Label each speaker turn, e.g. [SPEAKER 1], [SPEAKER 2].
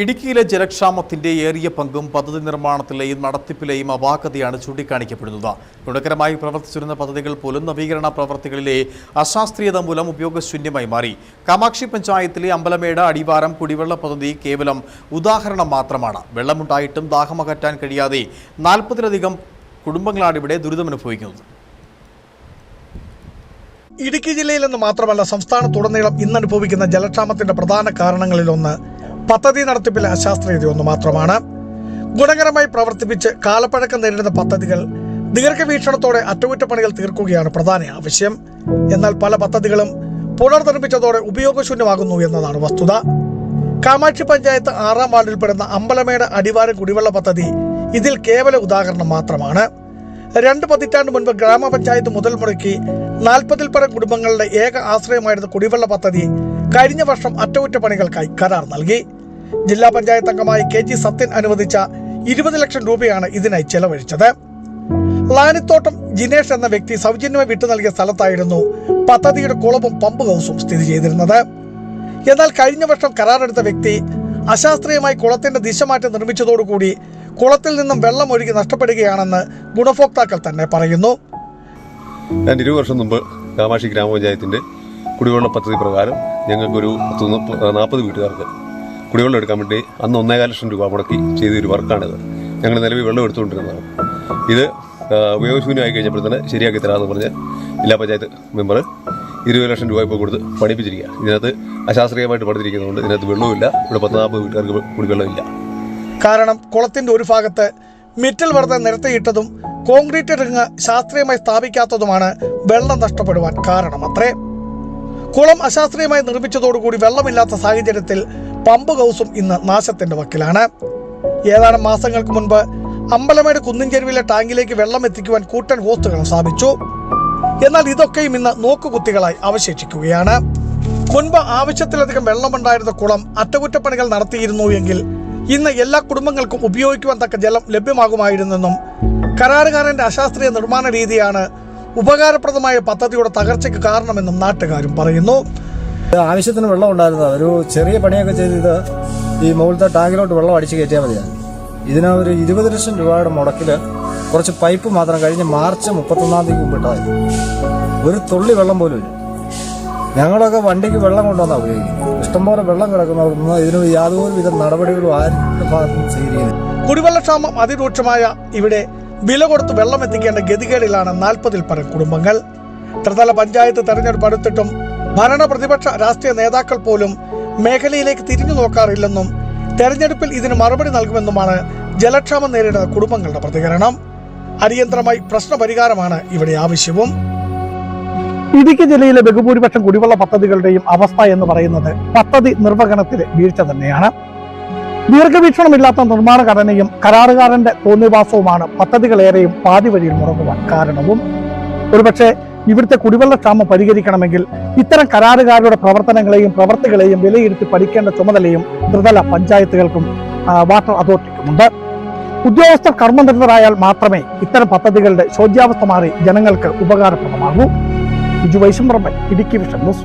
[SPEAKER 1] ഇടുക്കിയിലെ ജലക്ഷാമത്തിന്റെ ഏറിയ പങ്കും പദ്ധതി നിർമ്മാണത്തിലെയും നടത്തിപ്പിലെയും അപാകതയാണ് ചൂണ്ടിക്കാണിക്കപ്പെടുന്നത്. ഗുണകരമായി പ്രവർത്തിച്ചിരുന്ന പദ്ധതികൾ പോലും നവീകരണ പ്രവർത്തികളിലെ അശാസ്ത്രീയത മൂലം ഉപയോഗശൂന്യമായി മാറി. കാമാക്ഷി പഞ്ചായത്തിലെ അമ്പലമേട് അടിവാരം കുടിവെള്ള പദ്ധതി കേവലം ഉദാഹരണം മാത്രമാണ്. വെള്ളമുണ്ടായിട്ടും ദാഹമകറ്റാൻ കഴിയാതെ നാൽപ്പതിലധികം കുടുംബങ്ങളാണ് ഇവിടെ ദുരിതമനുഭവിക്കുന്നത്.
[SPEAKER 2] ഇടുക്കി ജില്ലയിൽ നിന്ന് മാത്രമല്ല സംസ്ഥാനത്തുടനീളം ഇന്നനുഭവിക്കുന്ന ജലക്ഷാമത്തിന്റെ പ്രധാന കാരണങ്ങളിലൊന്ന് പദ്ധതി നടത്തിപ്പിലെ അശാസ്ത്രീയതയൊന്നു മാത്രമാണ്. ഗുണകരമായി പ്രവർത്തിപ്പിച്ച് കാലപ്പഴക്കം നേരിടുന്ന പദ്ധതികൾ ദീർഘവീക്ഷണത്തോടെ അറ്റകുറ്റപ്പണികൾ തീർക്കുകയാണ് പ്രധാന ആവശ്യം. എന്നാൽ പല പദ്ധതികളും പുനർനിർമ്മിച്ചതോടെ ഉപയോഗശൂന്യമാകുന്നു എന്നതാണ് വസ്തുത. കാമാക്ഷി പഞ്ചായത്ത് ആറാം വാർഡിൽ വാർഡിൽപ്പെടുന്ന അമ്പലമേട് അടിവാരം കുടിവെള്ള പദ്ധതി ഇതിൽ കേവല ഉദാഹരണം മാത്രമാണ്. രണ്ട് പതിറ്റാണ്ട് മുൻപ് ഗ്രാമപഞ്ചായത്ത് മുതൽ മുടക്കി നാൽപ്പതിൽ പരം കുടുംബങ്ങളുടെ ഏക ആശ്രയമായിരുന്ന കുടിവെള്ള പദ്ധതി കഴിഞ്ഞ വർഷം അറ്റകുറ്റപ്പണികൾക്കായി കരാർ നൽകി. ജില്ലാ പഞ്ചായത്ത് അംഗമായി കെ ജി സത്യൻ അനുവദിച്ച ഇരുപത് ലക്ഷം രൂപയാണ് ഇതിനായി ചെലവഴിച്ചത്. ലാനിത്തോട്ടം ജിനേഷ് എന്ന വ്യക്തി സൗജന്യമായി വിട്ടു നൽകിയ സ്ഥലത്തായിരുന്നു പദ്ധതിയുടെ കുളവും പമ്പ് ഹൗസും സ്ഥിതി ചെയ്തിരുന്നത്. എന്നാൽ കഴിഞ്ഞ വർഷം കരാറെടുത്ത വ്യക്തി അശാസ്ത്രീയമായി കുളത്തിന്റെ ദിശ മാറ്റി നിർമ്മിച്ചതോടുകൂടി കുളത്തിൽ നിന്നും വെള്ളം ഒഴുകി നഷ്ടപ്പെടുകയാണെന്ന് ഗുണഭോക്താക്കൾ തന്നെ പറയുന്നു.
[SPEAKER 3] ഞാൻ ഇരുപത് വർഷം മുമ്പ് കാമാക്ഷി ഗ്രാമപഞ്ചായത്തിന്റെ കുടിവെള്ള പദ്ധതി പ്രകാരം ഞങ്ങൾക്കൊരു പത്ത് നാൽപ്പത് വീട്ടുകാർക്ക് കുടിവെള്ളം എടുക്കാൻ വേണ്ടി അന്ന് ഒന്നേകാൽ ലക്ഷം രൂപ മുടക്കി ചെയ്തൊരു വർക്കാണിത്. ഞങ്ങൾ നിലവിൽ വെള്ളം എടുത്തുകൊണ്ടിരുന്നത് ഇത് ഉപയോഗശൂന്യമായി കഴിഞ്ഞപ്പോൾ തന്നെ ശരിയാക്കി തരാമെന്ന് പറഞ്ഞ് ജില്ലാ പഞ്ചായത്ത് മെമ്പർ ഇരുപത് ലക്ഷം രൂപ ഇപ്പോൾ കൊടുത്ത് പഠിപ്പിച്ചിരിക്കുക. ഇതിനകത്ത് അശാസ്ത്രീയമായിട്ട് പണിതിരിക്കുന്നതുകൊണ്ട് ഇതിനകത്ത് വെള്ളമില്ല ഇവിടെ പത്ത് നാൽപ്പത് വീട്ടുകാർക്ക് കുടിവെള്ളമില്ല.
[SPEAKER 2] കാരണം കുളത്തിന്റെ ഒരു ഭാഗത്ത് മെറ്റൽ വെറുതെ നിരത്തിയിട്ടതും കോൺക്രീറ്റ് റിങ് ശാസ്ത്രീയമായി സ്ഥാപിക്കാത്തതുമാണ് വെള്ളം നഷ്ടപ്പെടുവാൻ കാരണമത്രേ? കുളം അശാസ്ത്രീയമായി നിർമ്മിച്ചതോടുകൂടി വെള്ളമില്ലാത്ത സാഹചര്യത്തിൽ പമ്പ് ഹൗസും ഇന്ന് നാശത്തിന്റെ വക്കിലാണ്. ഏതാനും മാസങ്ങൾക്ക് മുൻപ് അമ്പലമേട് കുന്നിൻചെരുവിലെ ടാങ്കിലേക്ക് വെള്ളം എത്തിക്കുവാൻ കൂട്ടൻ ഹോസ്റ്റുകൾ സ്ഥാപിച്ചു. എന്നാൽ ഇതൊക്കെയും ഇന്ന് നോക്കുകുത്തികളായി അവശേഷിക്കുകയാണ്. മുൻപ് ആവശ്യത്തിലധികം വെള്ളമുണ്ടായിരുന്ന കുളം അറ്റകുറ്റപ്പണികൾ നടത്തിയിരുന്നു എങ്കിൽ ഇന്ന് എല്ലാ കുടുംബങ്ങൾക്കും ഉപയോഗിക്കുവാൻ തക്ക ജലം ലഭ്യമാകുമായിരുന്നെന്നും കരാറുകാരന്റെ അശാസ്ത്രീയ നിർമ്മാണ രീതിയാണ് ഉപകാരപ്രദമായ പദ്ധതിയുടെ തകർച്ചയ്ക്ക് കാരണമെന്നും നാട്ടുകാരും പറയുന്നു.
[SPEAKER 4] ആവശ്യത്തിന് വെള്ളം ഉണ്ടായിരുന്ന ഒരു ചെറിയ പണിയൊക്കെ ചെയ്ത് ഈ മുകളിലത്തെ ടാങ്കിലോട്ട് വെള്ളം അടിച്ചു കയറ്റിയാൽ മതിയാണ് ഇതിന് ഒരു ഇരുപത് ലക്ഷം രൂപയുടെ മുടക്കിൽ കുറച്ച് പൈപ്പ് മാത്രം കഴിഞ്ഞ് മാർച്ച് മുപ്പത്തൊന്നാം തീയതി മുമ്പ് ഇട്ടതായിരുന്നു ഒരു തുള്ളി വെള്ളം പോലും ഇല്ല. ഞങ്ങളൊക്കെ വണ്ടിക്ക് വെള്ളം കൊണ്ടുവന്നാണ് ഉപയോഗിക്കുന്നത്. ഇഷ്ടംപോലെ വെള്ളം കിടക്കുന്നവർക്കൊന്നും ഇതിന് യാതൊരു വിധ നടപടികളും ആരും ഭാഗത്തും സ്വീകരിക്കുന്നില്ല.
[SPEAKER 2] കുടിവെള്ളക്ഷാമം അതിരൂക്ഷമായ ഇവിടെ വില കൊടുത്ത് വെള്ളം എത്തിക്കേണ്ട ഗതികേടിലാണ് നാൽപ്പതിൽ പരം കുടുംബങ്ങൾ. ത്രിതല പഞ്ചായത്ത് തെരഞ്ഞെടുപ്പ് അടുത്തിട്ടും ഭരണ പ്രതിപക്ഷ രാഷ്ട്രീയ നേതാക്കൾ പോലും മേഖലയിലേക്ക് തിരിഞ്ഞു നോക്കാറില്ലെന്നും തെരഞ്ഞെടുപ്പിൽ ഇതിന് മറുപടി നൽകുമെന്നുമാണ് ജലക്ഷാമം നേരിടുന്ന കുടുംബങ്ങളുടെ പ്രതികരണം. അടിയന്തരമായി പ്രശ്നപരിഹാരമാണ് ഇവിടെ ആവശ്യവും. ഇടുക്കി ജില്ലയിലെ ബഹുഭൂരിപക്ഷം കുടിവെള്ള പദ്ധതികളുടെയും അവസ്ഥ എന്ന് പറയുന്നത് പദ്ധതി നിർവഹണത്തിലെ വീഴ്ച തന്നെയാണ്. ദീർഘവീക്ഷണമില്ലാത്ത നിർമ്മാണ ഘടനയും കരാറുകാരന്റെ തോന്നിവാസവുമാണ് പദ്ധതികളേറെയും പാതി വഴിയിൽ മുടങ്ങുവാൻ കാരണവും. ഒരുപക്ഷെ ഇവിടുത്തെ കുടിവെള്ള ക്ഷാമം പരിഹരിക്കണമെങ്കിൽ ഇത്തരം കരാറുകാരുടെ പ്രവർത്തനങ്ങളെയും പ്രവർത്തികളെയും വിലയിരുത്തി പഠിക്കേണ്ട ചുമതലയും ത്രിതല പഞ്ചായത്തുകൾക്കും വാട്ടർ അതോറിറ്റിക്കുമുണ്ട്. ഉദ്യോഗസ്ഥർ കർമ്മനിരതരായാൽ മാത്രമേ ഇത്തരം പദ്ധതികളുടെ ശോച്യാവസ്ഥ മാറി ജനങ്ങൾക്ക് ഉപകാരപ്രദമാകൂ. Biju Vaishamparamban Idukki vision news.